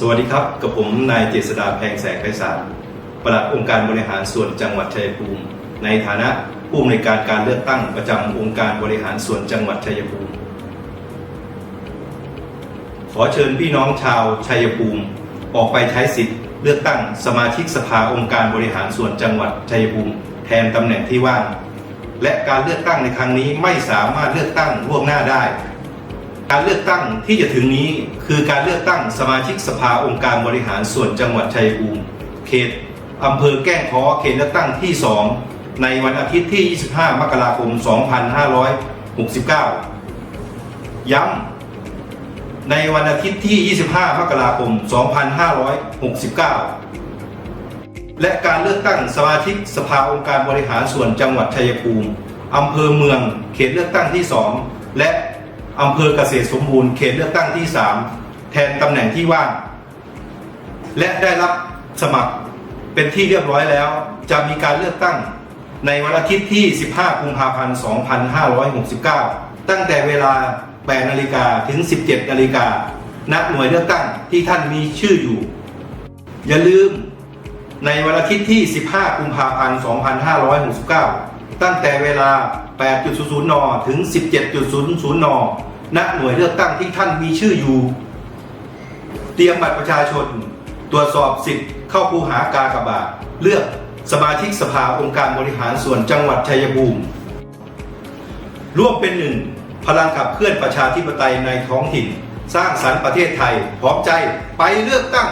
สวัสดีครับ กับผมนายเจษดาแพงแสงไพศาลปลัดองค์การบริหารส่วนจังหวัดชัยภูมิ ในฐานะผู้อำนวยการการเลือกตั้งประจำองค์การบริหารส่วนจังหวัดชัยภูมิ ขอเชิญพี่น้องชาวชัยภูมิ ออกไปใช้สิทธิ์เลือกตั้งสมาชิกสภาองค์การบริหารส่วนจังหวัดชัยภูมิ แทนตำแหน่งที่ว่าง และการเลือกตั้งในครั้งนี้ไม่สามารถเลือกตั้งล่วงหน้าได้ การเลือกตั้งที่จะถึงนี้คือการเลือกตั้งสมาชิกสภาองค์การบริหารส่วนจังหวัดชัยภูมิเขตอำเภอแก้งค้อเขตเลือกตั้งที่ 2 ในวันอาทิตย์ที่ 25 มกราคม 2569 ย้ำในวันอาทิตย์ที่ 25 มกราคม 2569 และการเลือกตั้งสมาชิกสภาองค์การบริหารส่วนจังหวัดชัยภูมิอำเภอเมือง เขตเลือกตั้งที่ 2 และ อำเภอเกษตรสมบูรณ์เขตเลือกตั้งที่ 3 แทนตำแหน่งที่ว่าง และได้รับสมัครเป็นที่เรียบร้อยแล้ว จะมีการเลือกตั้งในวันอาทิตย์ที่ 15 กุมภาพันธ์ 2569 ตั้งแต่เวลา 8 นาฬิกาถึง 17 นาฬิกาณหน่วยเลือกตั้งที่ท่านมีชื่ออยู่ อย่าลืมในวันอาทิตย์ที่ 15 กุมภาพันธ์ 2569 ตั้งแต่เวลา 8.00 น ถึง 17.00 น ณ หน่วยเลือกตั้งที่ท่านมีชื่ออยู่ เตรียมบัตรประชาชน ตรวจสอบสิทธิ์เข้าคูหากากบาท เลือกสมาชิกสภาองค์การบริหารส่วนจังหวัดชัยภูมิ ร่วมเป็นหนึ่ง พลังขับเคลื่อนประชาธิปไตยในท้องถิ่น สร้างสรรค์ประเทศไทย พร้อมใจไปเลือกตั้ง